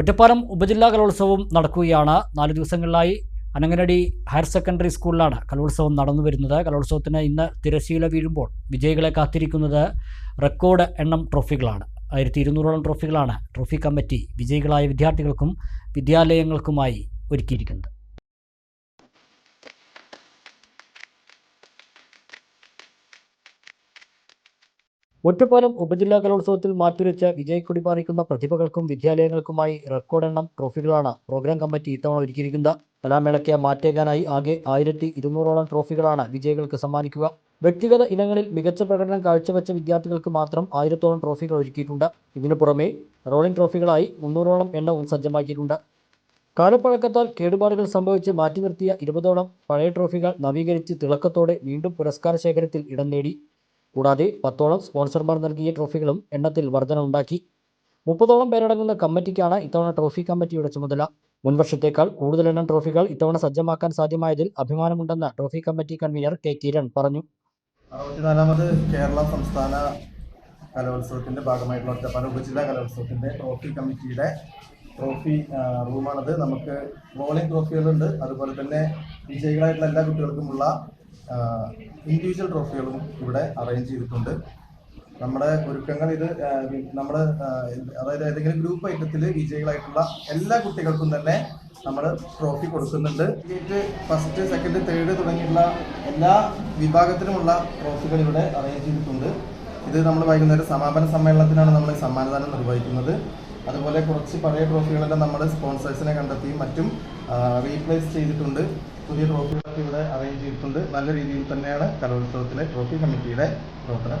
ഒറ്റപ്പാലം ഉപജില്ലാ കലോത്സവം നടക്കുകയാണ്. നാല് ദിവസങ്ങളിലായി അനങ്ങനടി ഹയർ സെക്കൻഡറി സ്കൂളിലാണ് കലോത്സവം നടന്നു വരുന്നത് കലോത്സവത്തിന് ഇന്ന് തിരശീല വീഴുമ്പോൾ വിജയികളെ കാത്തിരിക്കുന്നത് റെക്കോർഡ് എണ്ണം ട്രോഫികളാണ്. ആയിരത്തി ഇരുന്നൂറോളം ട്രോഫികളാണ് ട്രോഫി കമ്മിറ്റി വിജയികളായ വിദ്യാർത്ഥികൾക്കും വിദ്യാലയങ്ങൾക്കുമായി ഒരുക്കിയിരിക്കുന്നത്. ഒറ്റപ്പാലം ഉപജില്ലാ കലോത്സവത്തിൽ മാറ്റുരച്ച വിജയക്കൊടി പാറിക്കുന്ന പ്രതിഭകൾക്കും വിദ്യാലയങ്ങൾക്കുമായി റെക്കോർഡ് എണ്ണം ട്രോഫികളാണ് പ്രോഗ്രാം കമ്മിറ്റി ഇത്തവണ ഒരുക്കിയിരിക്കുന്നത് കലാമേളയ്ക്ക് മാറ്റേകാനായി ആകെ ആയിരത്തി ഇരുന്നൂറോളം ട്രോഫികളാണ് വിജയികൾക്ക് സമ്മാനിക്കുക. വ്യക്തിഗത ഇനങ്ങളിൽ മികച്ച പ്രകടനം കാഴ്ചവെച്ച വിദ്യാർത്ഥികൾക്ക് മാത്രം ആയിരത്തോളം ട്രോഫികൾ ഒരുക്കിയിട്ടുണ്ട്. ഇതിനു പുറമെ റോളിംഗ് ട്രോഫികളായി മുന്നൂറോളം എണ്ണവും സജ്ജമാക്കിയിട്ടുണ്ട്. കാലപ്പഴക്കത്താൽ കേടുപാടുകൾ സംഭവിച്ച് മാറ്റി നിർത്തിയ ഇരുപതോളം പഴയ ട്രോഫികൾ നവീകരിച്ച് തിളക്കത്തോടെ വീണ്ടും പുരസ്കാര ശേഖരത്തിൽ ഇടം നേടി. കൂടാതെ പത്തോളം സ്പോൺസർമാർ നൽകിയ ട്രോഫികളും എണ്ണത്തിൽ വർധനവുണ്ടാക്കി. മുപ്പതോളം പേരടങ്ങുന്ന കമ്മിറ്റിക്കാണ് ഇത്തവണ ട്രോഫി കമ്മിറ്റിയുടെ ചുമതല. മുൻവർഷത്തേക്കാൾ കൂടുതൽ എണ്ണം ട്രോഫികൾ ഇത്തവണ സജ്ജമാക്കാൻ സാധ്യമായതിൽ അഭിമാനമുണ്ടെന്ന് trophy committee convener K Kiran പറഞ്ഞു. അറുപത്തിനാലാമത് കേരള സംസ്ഥാന കലോത്സവത്തിന്റെ ഭാഗമായിട്ടുള്ള ഒറ്റപ്പാലം ഉപജില്ലാ കലോത്സവത്തിന്റെ ട്രോഫി കമ്മിറ്റിയുടെ ട്രോഫി റൂമാണത്. നമുക്ക് ബോളിംഗ് ട്രോഫികളുണ്ട് അതുപോലെ തന്നെ വിജയികളായിട്ടുള്ള എല്ലാ കുട്ടികൾക്കുമുള്ള ഇൻഡിവിജ്വൽ ട്രോഫികളും ഇവിടെ അറേഞ്ച് ചെയ്തിട്ടുണ്ട്. നമ്മുടെ ഒരുക്കങ്ങൾ ഇത് നമ്മുടെ അതായത് ഏതെങ്കിലും ഗ്രൂപ്പ് ഐറ്റത്തിൽ വിജയികളായിട്ടുള്ള എല്ലാ കുട്ടികൾക്കും തന്നെ നമ്മൾ ട്രോഫി കൊടുക്കുന്നുണ്ട്. ഫസ്റ്റ് സെക്കൻഡ് തേർഡ് തുടങ്ങിയുള്ള എല്ലാ വിഭാഗത്തിലുമുള്ള ട്രോഫികൾ ഇവിടെ അറേഞ്ച് ചെയ്തിട്ടുണ്ട്. ഇത് നമ്മൾ വൈകുന്നേരം സമാപന സമ്മേളനത്തിനാണ് നമ്മൾ സമ്മാനദാനം നിർവഹിക്കുന്നത്. അതുപോലെ കുറച്ച് പഴയ ട്രോഫികളെല്ലാം നമ്മൾ സ്പോൺസേഴ്സിനെ കണ്ടെത്തിയും മറ്റും റീപ്ലേസ് ചെയ്തിട്ടുണ്ട്. പുതിയ ട്രോഫികളൊക്കെ ഇവിടെ അറേഞ്ച് ചെയ്തിട്ടുണ്ട്. നല്ല രീതിയിൽ തന്നെയാണ് കലോത്സവത്തിലെ ട്രോഫി കമ്മിറ്റിയുടെ പ്രവർത്തനം